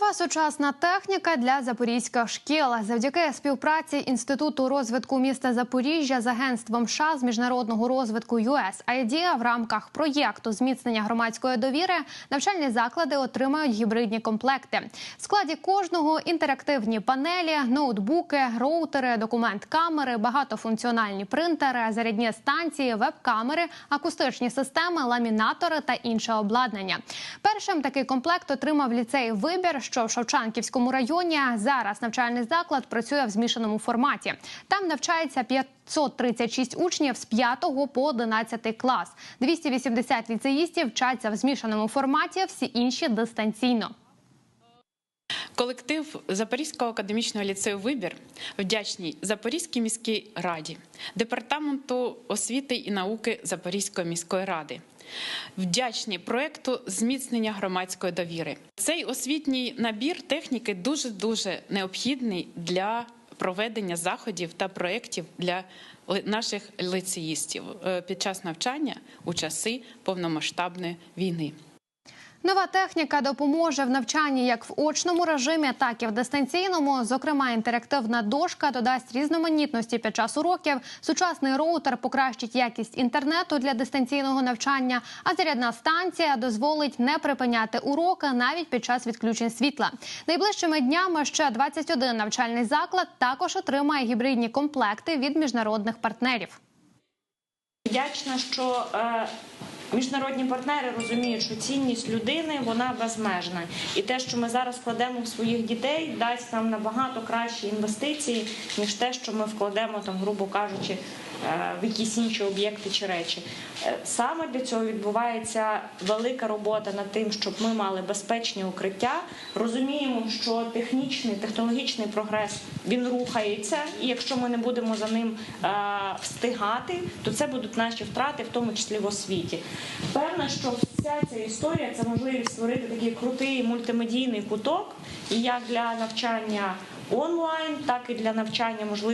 Нова сучасна техніка для запорізьких шкіл завдяки співпраці інституту розвитку міста Запоріжжя з агентством США з міжнародного розвитку USAID в рамках проєкту зміцнення громадської довіри навчальні заклади отримають гібридні комплекти. В складі кожного інтерактивні панелі, ноутбуки, роутери, документ-камери, багатофункціональні принтери, зарядні станції, веб-камери, акустичні системи, ламінатори та інше обладнання. Першим такий комплект отримав ліцей вибір, що в Шевчанківському районі. Зараз навчальний заклад працює в змішаному форматі. Там навчається 536 учнів з 5 по 11 клас. 280 ліцеїстів вчаться в змішаному форматі, всі інші дистанційно. Колектив Запорізького академічного ліцею Вибір вдячний Запорізькій міській раді, департаменту освіти і науки Запорізької міської ради. Вдячні проекту зміцнення громадської довіри. Цей освітній набір техніки дуже дуже необхідний для проведення заходів та проєктів для наших лицеїстів е, під час навчання у часи повномасштабної війни. Нова техніка допоможе в навчанні як в очному режимі, так і в дистанційному. Зокрема, інтерактивна дошка додасть різноманітності під час уроків. Сучасний роутер покращить якість інтернету для дистанційного навчання. А зарядна станція дозволить не припиняти уроки навіть під час відключень світла. Найближчими днями ще 21 навчальний заклад також отримає гібридні комплекти від міжнародних партнерів. Вдячна, що е, міжнародні партнери розуміють, що цінність людини вона безмежна, і те, що ми зараз вкладемо в своїх дітей, дасть нам набагато кращі інвестиції, ніж те, що ми вкладемо там, грубо кажучи, е, в якісь інші об'єкти чи речі. Е, Саме для цього відбувається велика робота над тим, щоб ми мали безпечні укриття. Розуміємо, що технічний технологічний прогрес він рухається, і якщо ми не будемо за ним е, встигати, то це будуть наші втрати, в тому числі в освіті. Певна, що вся ця історія це можливість створити такий крутий мультимедійний куток, як для навчання онлайн, так і для навчання можливо.